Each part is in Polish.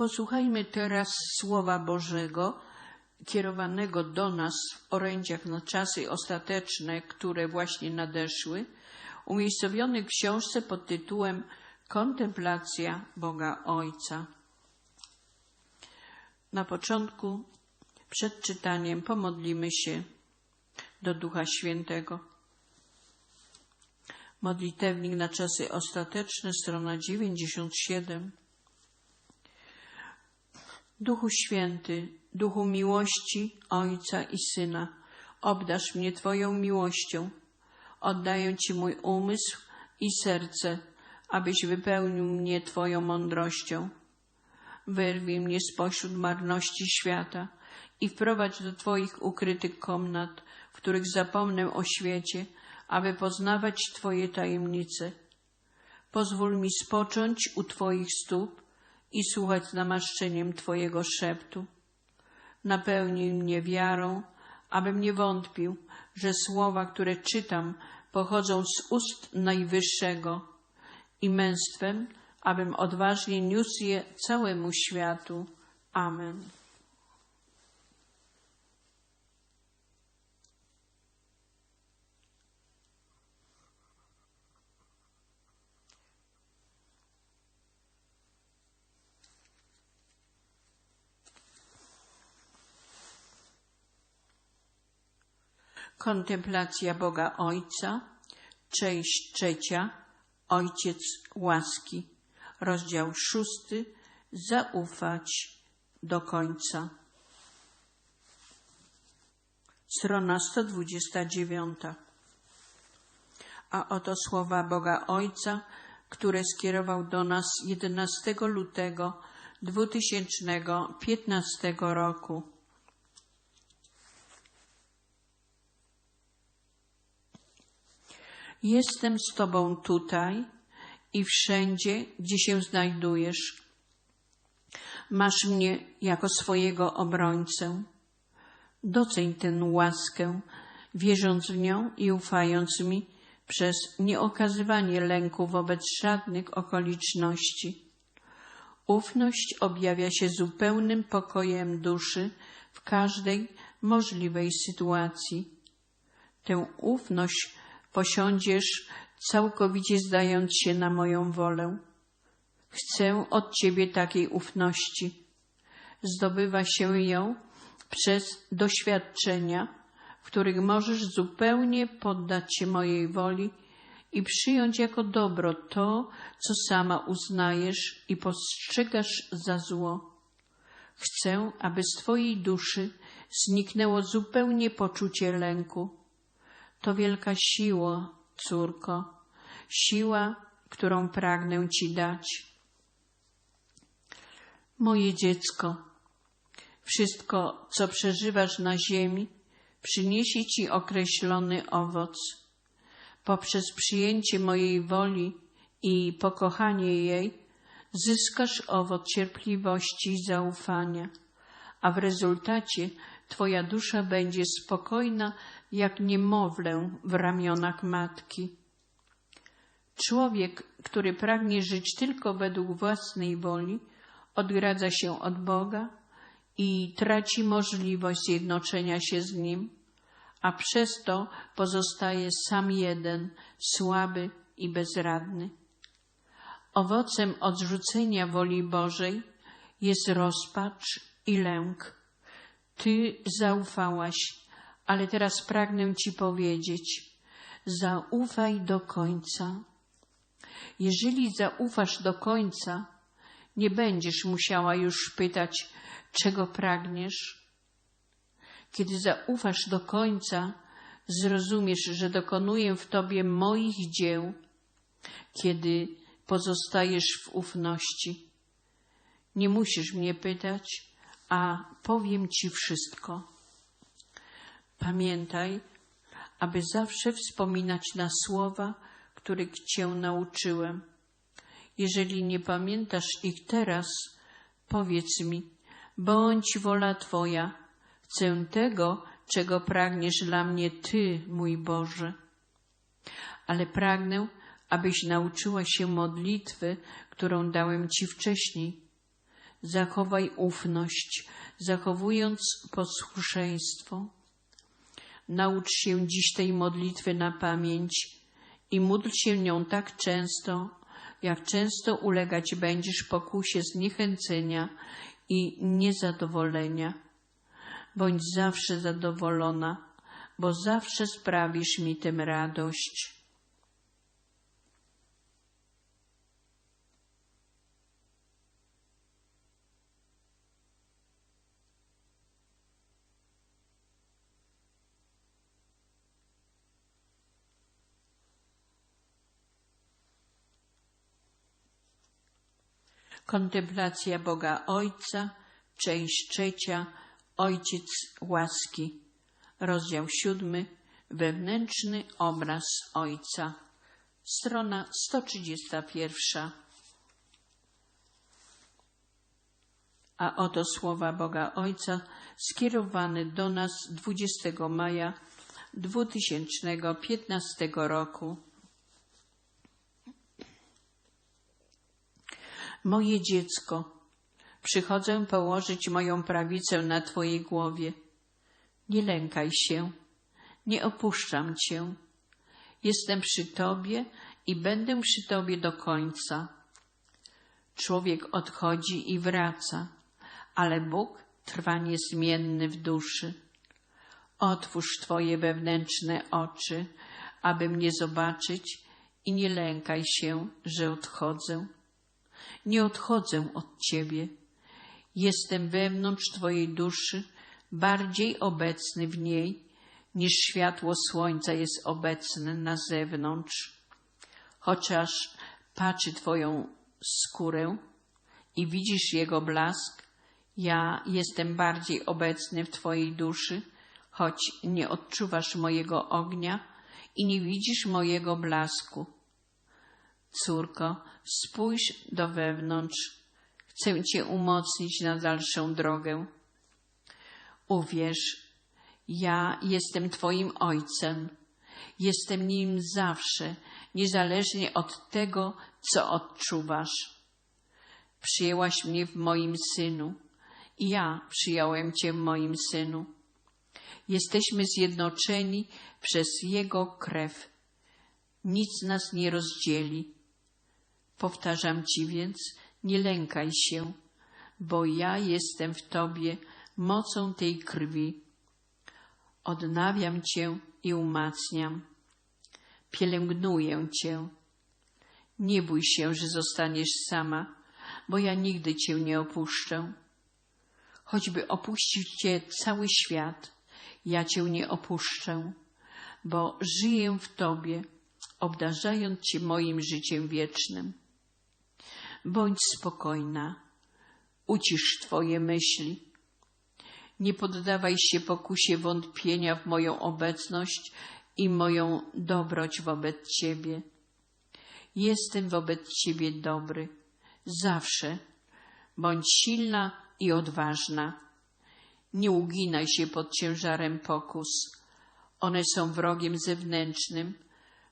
Posłuchajmy teraz Słowa Bożego kierowanego do nas w orędziach na czasy ostateczne, które właśnie nadeszły, umiejscowiony w książce pod tytułem Kontemplacja Boga Ojca. Na początku, przed czytaniem, pomodlimy się do Ducha Świętego. Modlitewnik na czasy ostateczne, strona 97. Duchu Święty, Duchu miłości Ojca i Syna, obdasz mnie Twoją miłością. Oddaję Ci mój umysł i serce, abyś wypełnił mnie Twoją mądrością. Wyrwij mnie spośród marności świata i wprowadź do Twoich ukrytych komnat, w których zapomnę o świecie, aby poznawać Twoje tajemnice. Pozwól mi spocząć u Twoich stóp i słuchać z namaszczeniem Twojego szeptu. Napełnij mnie wiarą, abym nie wątpił, że słowa, które czytam, pochodzą z ust Najwyższego i męstwem, abym odważnie niósł je całemu światu. Amen. Kontemplacja Boga Ojca, część trzecia, Ojciec łaski, rozdział szósty, zaufać do końca. Strona 129. A oto słowa Boga Ojca, które skierował do nas 11 lutego 2015 roku. Jestem z Tobą tutaj i wszędzie, gdzie się znajdujesz. Masz mnie jako swojego obrońcę. Doceń tę łaskę, wierząc w nią i ufając mi przez nieokazywanie lęku wobec żadnych okoliczności. Ufność objawia się zupełnym pokojem duszy w każdej możliwej sytuacji. Tę ufność posiądziesz, całkowicie zdając się na moją wolę. Chcę od Ciebie takiej ufności. Zdobywa się ją przez doświadczenia, w których możesz zupełnie poddać się mojej woli i przyjąć jako dobro to, co sama uznajesz i postrzegasz za zło. Chcę, aby z Twojej duszy zniknęło zupełnie poczucie lęku to wielka siła, córko, siła, którą pragnę Ci dać. Moje dziecko, wszystko, co przeżywasz na ziemi, przyniesie Ci określony owoc. Poprzez przyjęcie mojej woli i pokochanie jej, zyskasz owoc cierpliwości i zaufania, a w rezultacie Twoja dusza będzie spokojna jak niemowlę w ramionach matki. Człowiek, który pragnie żyć tylko według własnej woli, odgradza się od Boga i traci możliwość zjednoczenia się z Nim, a przez to pozostaje sam jeden, słaby i bezradny. Owocem odrzucenia woli Bożej jest rozpacz i lęk. Ty zaufałaś ale teraz pragnę Ci powiedzieć, zaufaj do końca. Jeżeli zaufasz do końca, nie będziesz musiała już pytać, czego pragniesz. Kiedy zaufasz do końca, zrozumiesz, że dokonuję w Tobie moich dzieł, kiedy pozostajesz w ufności. Nie musisz mnie pytać, a powiem Ci wszystko. Pamiętaj, aby zawsze wspominać na słowa, których Cię nauczyłem. Jeżeli nie pamiętasz ich teraz, powiedz mi, bądź wola Twoja, chcę tego, czego pragniesz dla mnie Ty, mój Boże. Ale pragnę, abyś nauczyła się modlitwy, którą dałem Ci wcześniej. Zachowaj ufność, zachowując posłuszeństwo. Naucz się dziś tej modlitwy na pamięć i módl się nią tak często, jak często ulegać będziesz pokusie zniechęcenia i niezadowolenia. Bądź zawsze zadowolona, bo zawsze sprawisz mi tym radość. Kontemplacja Boga Ojca, część trzecia, Ojciec łaski, rozdział siódmy, wewnętrzny obraz Ojca, strona 131. A oto słowa Boga Ojca skierowane do nas 20 maja 2015 roku. Moje dziecko, przychodzę położyć moją prawicę na Twojej głowie. Nie lękaj się, nie opuszczam Cię. Jestem przy Tobie i będę przy Tobie do końca. Człowiek odchodzi i wraca, ale Bóg trwa niezmienny w duszy. Otwórz Twoje wewnętrzne oczy, aby mnie zobaczyć i nie lękaj się, że odchodzę nie odchodzę od Ciebie. Jestem wewnątrz Twojej duszy, bardziej obecny w niej, niż światło słońca jest obecne na zewnątrz. Chociaż patrzy Twoją skórę i widzisz jego blask, ja jestem bardziej obecny w Twojej duszy, choć nie odczuwasz mojego ognia i nie widzisz mojego blasku. Córko, spójrz do wewnątrz. Chcę Cię umocnić na dalszą drogę. Uwierz, ja jestem Twoim Ojcem. Jestem nim zawsze, niezależnie od tego, co odczuwasz. Przyjęłaś mnie w moim synu i ja przyjąłem Cię w moim synu. Jesteśmy zjednoczeni przez Jego krew. Nic nas nie rozdzieli. Powtarzam ci więc, nie lękaj się, bo ja jestem w tobie mocą tej krwi. Odnawiam cię i umacniam. Pielęgnuję cię. Nie bój się, że zostaniesz sama, bo ja nigdy cię nie opuszczę. Choćby opuścił cię cały świat, ja cię nie opuszczę, bo żyję w tobie, obdarzając cię moim życiem wiecznym. Bądź spokojna, ucisz Twoje myśli. Nie poddawaj się pokusie wątpienia w moją obecność i moją dobroć wobec Ciebie. Jestem wobec Ciebie dobry, zawsze. Bądź silna i odważna. Nie uginaj się pod ciężarem pokus. One są wrogiem zewnętrznym,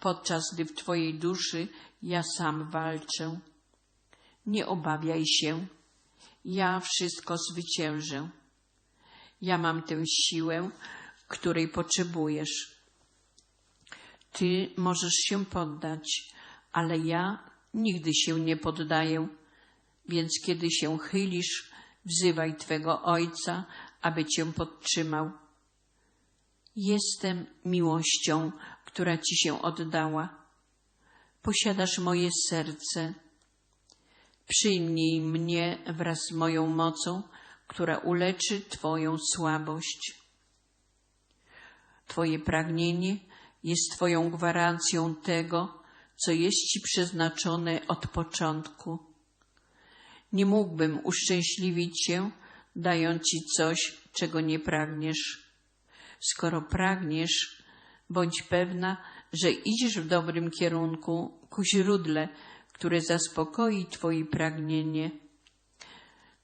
podczas gdy w Twojej duszy ja sam walczę. Nie obawiaj się, ja wszystko zwyciężę. Ja mam tę siłę, której potrzebujesz. Ty możesz się poddać, ale ja nigdy się nie poddaję. Więc kiedy się chylisz, wzywaj Twego Ojca, aby Cię podtrzymał. Jestem miłością, która Ci się oddała. Posiadasz moje serce Przyjmij mnie wraz z moją mocą, która uleczy Twoją słabość. Twoje pragnienie jest Twoją gwarancją tego, co jest Ci przeznaczone od początku. Nie mógłbym uszczęśliwić Cię, dając Ci coś, czego nie pragniesz. Skoro pragniesz, bądź pewna, że idziesz w dobrym kierunku ku źródle, które zaspokoi Twoje pragnienie.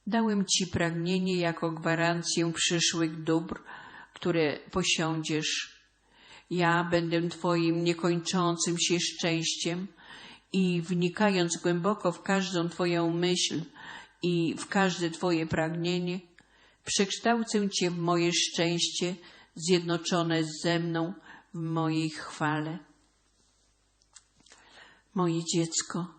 Dałem Ci pragnienie jako gwarancję przyszłych dóbr, które posiądziesz. Ja będę Twoim niekończącym się szczęściem i wnikając głęboko w każdą Twoją myśl i w każde Twoje pragnienie, przekształcę Cię w moje szczęście zjednoczone ze mną w mojej chwale. Moje dziecko,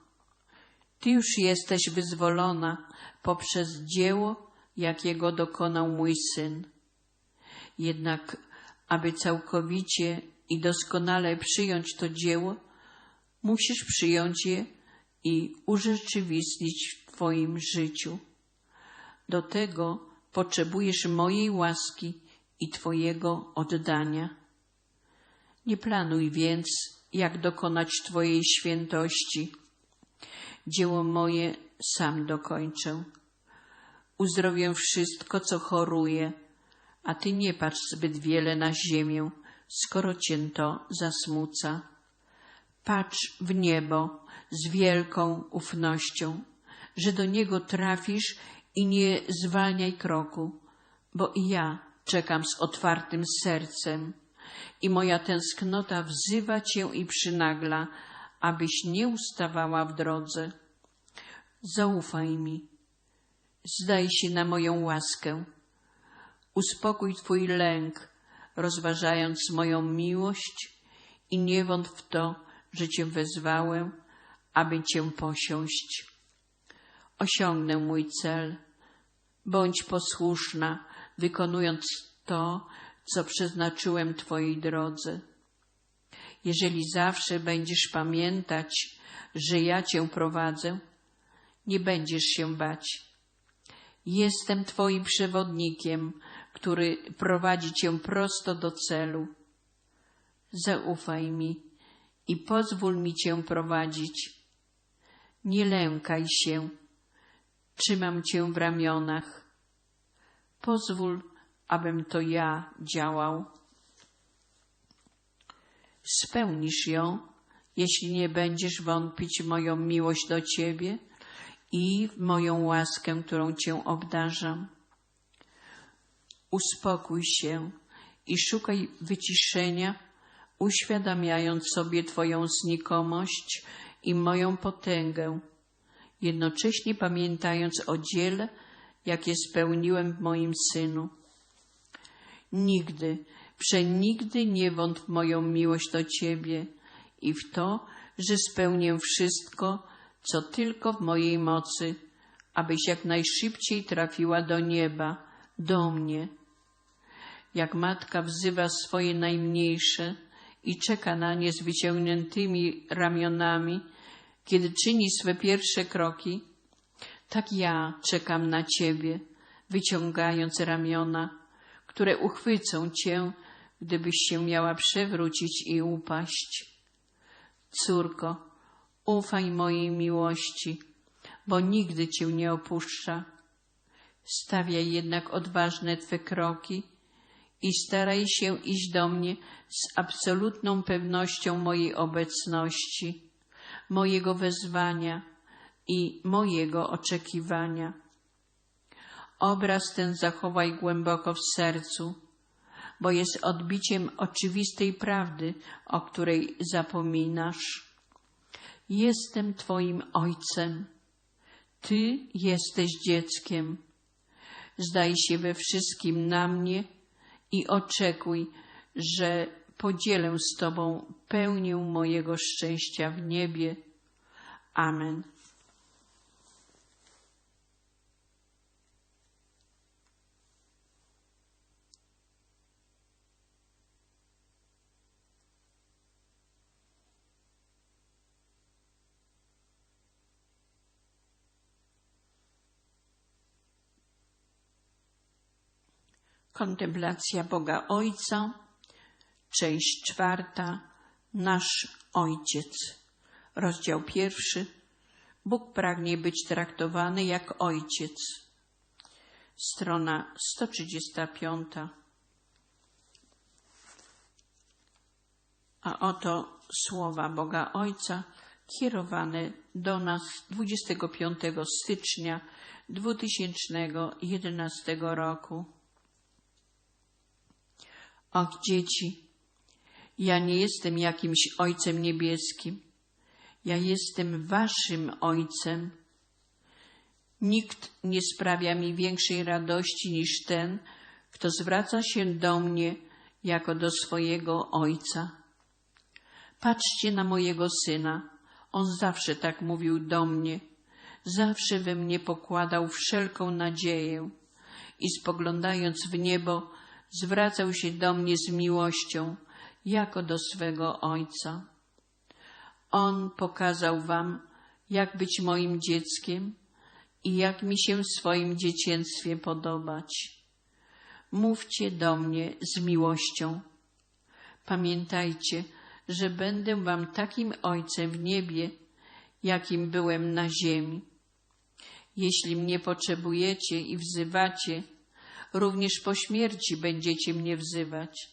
Ty już jesteś wyzwolona poprzez dzieło, jakiego dokonał mój syn. Jednak, aby całkowicie i doskonale przyjąć to dzieło, musisz przyjąć je i urzeczywistnić w Twoim życiu. Do tego potrzebujesz mojej łaski i Twojego oddania. Nie planuj więc, jak dokonać Twojej świętości. Dzieło moje sam dokończę. Uzdrowię wszystko, co choruje, a Ty nie patrz zbyt wiele na ziemię, skoro Cię to zasmuca. Patrz w niebo z wielką ufnością, że do niego trafisz i nie zwalniaj kroku, bo i ja czekam z otwartym sercem i moja tęsknota wzywa Cię i przynagla, abyś nie ustawała w drodze. Zaufaj mi, zdaj się na moją łaskę, uspokój Twój lęk, rozważając moją miłość i nie wątp w to, że Cię wezwałem, aby Cię posiąść. Osiągnę mój cel. Bądź posłuszna, wykonując to, co przeznaczyłem Twojej drodze. Jeżeli zawsze będziesz pamiętać, że ja Cię prowadzę, nie będziesz się bać. Jestem Twoim przewodnikiem, który prowadzi Cię prosto do celu. Zaufaj mi i pozwól mi Cię prowadzić. Nie lękaj się, trzymam Cię w ramionach. Pozwól, abym to ja działał. Spełnisz ją, jeśli nie będziesz wątpić moją miłość do Ciebie i w moją łaskę, którą Cię obdarzam. Uspokój się i szukaj wyciszenia, uświadamiając sobie Twoją znikomość i moją potęgę, jednocześnie pamiętając o dziele, jakie spełniłem w moim synu. Nigdy, przenigdy nie wątp moją miłość do Ciebie i w to, że spełnię wszystko, co tylko w mojej mocy, abyś jak najszybciej trafiła do nieba, do mnie. Jak matka wzywa swoje najmniejsze i czeka na nie z wyciągniętymi ramionami, kiedy czyni swe pierwsze kroki, tak ja czekam na Ciebie, wyciągając ramiona, które uchwycą Cię, gdybyś się miała przewrócić i upaść. Córko, ufaj mojej miłości, bo nigdy Cię nie opuszcza. Stawiaj jednak odważne Twe kroki i staraj się iść do mnie z absolutną pewnością mojej obecności, mojego wezwania i mojego oczekiwania. Obraz ten zachowaj głęboko w sercu, bo jest odbiciem oczywistej prawdy, o której zapominasz. Jestem Twoim Ojcem. Ty jesteś dzieckiem. Zdaj się we wszystkim na mnie i oczekuj, że podzielę z Tobą pełnię mojego szczęścia w niebie. Amen. Kontemplacja Boga Ojca, część czwarta, Nasz Ojciec, rozdział pierwszy. Bóg pragnie być traktowany jak Ojciec. Strona 135. A oto słowa Boga Ojca kierowane do nas 25 stycznia 2011 roku. Och, dzieci, ja nie jestem jakimś Ojcem Niebieskim. Ja jestem Waszym Ojcem. Nikt nie sprawia mi większej radości niż ten, kto zwraca się do mnie jako do swojego ojca. Patrzcie na mojego syna. On zawsze tak mówił do mnie. Zawsze we mnie pokładał wszelką nadzieję i spoglądając w niebo, zwracał się do mnie z miłością, jako do swego ojca. On pokazał wam, jak być moim dzieckiem i jak mi się w swoim dzieciństwie podobać. Mówcie do mnie z miłością. Pamiętajcie, że będę wam takim ojcem w niebie, jakim byłem na ziemi. Jeśli mnie potrzebujecie i wzywacie, również po śmierci będziecie mnie wzywać,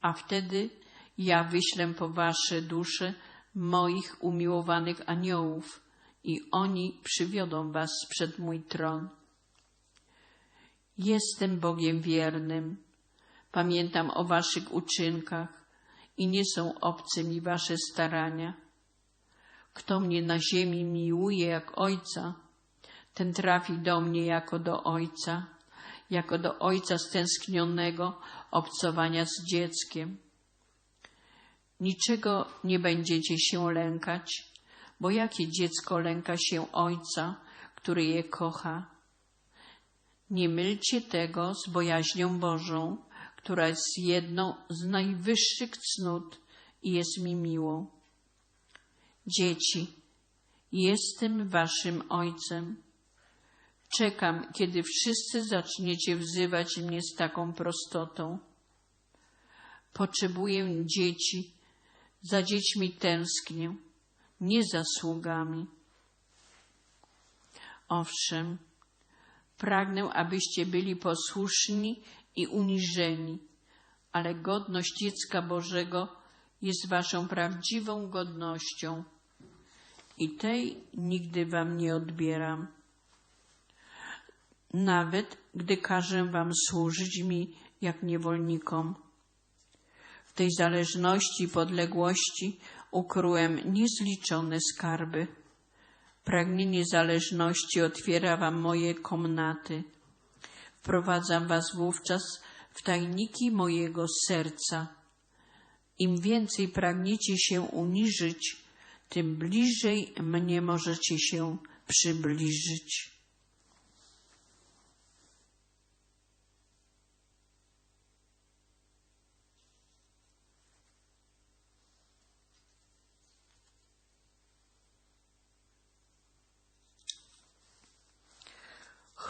a wtedy ja wyślę po wasze dusze moich umiłowanych aniołów i oni przywiodą was przed mój tron. Jestem Bogiem wiernym. Pamiętam o waszych uczynkach i nie są obce mi wasze starania. Kto mnie na ziemi miłuje jak ojca, ten trafi do mnie jako do ojca, jako do ojca stęsknionego obcowania z dzieckiem. Niczego nie będziecie się lękać, bo jakie dziecko lęka się ojca, który je kocha? Nie mylcie tego z bojaźnią Bożą, która jest jedną z najwyższych cnót i jest mi miłą. Dzieci, jestem waszym ojcem. Czekam, kiedy wszyscy zaczniecie wzywać mnie z taką prostotą. Potrzebuję dzieci, za dziećmi tęsknię, nie za sługami. Owszem, pragnę, abyście byli posłuszni i uniżeni, ale godność dziecka Bożego jest waszą prawdziwą godnością i tej nigdy wam nie odbieram. Nawet gdy każę wam służyć mi jak niewolnikom. W tej zależności i podległości ukryłem niezliczone skarby. Pragnienie zależności otwiera wam moje komnaty wprowadzam was wówczas w tajniki mojego serca. Im więcej pragniecie się uniżyć, tym bliżej mnie możecie się przybliżyć.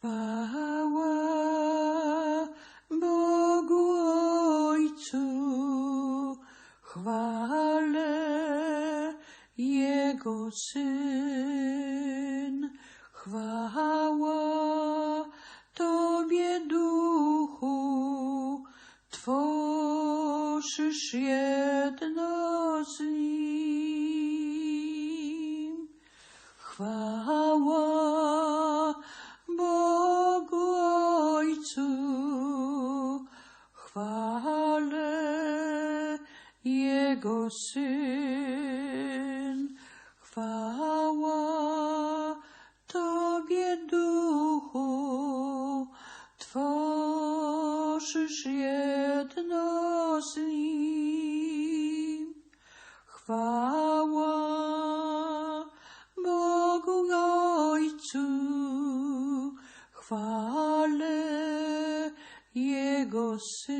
Chwała Bogu Ojcu, chwale Jego Syn, chwała Tobie Duchu, tworzysz jedno tworzysz jedno z Nim. Chwała Bogu Ojcu, chwale Jego Syn. Chwała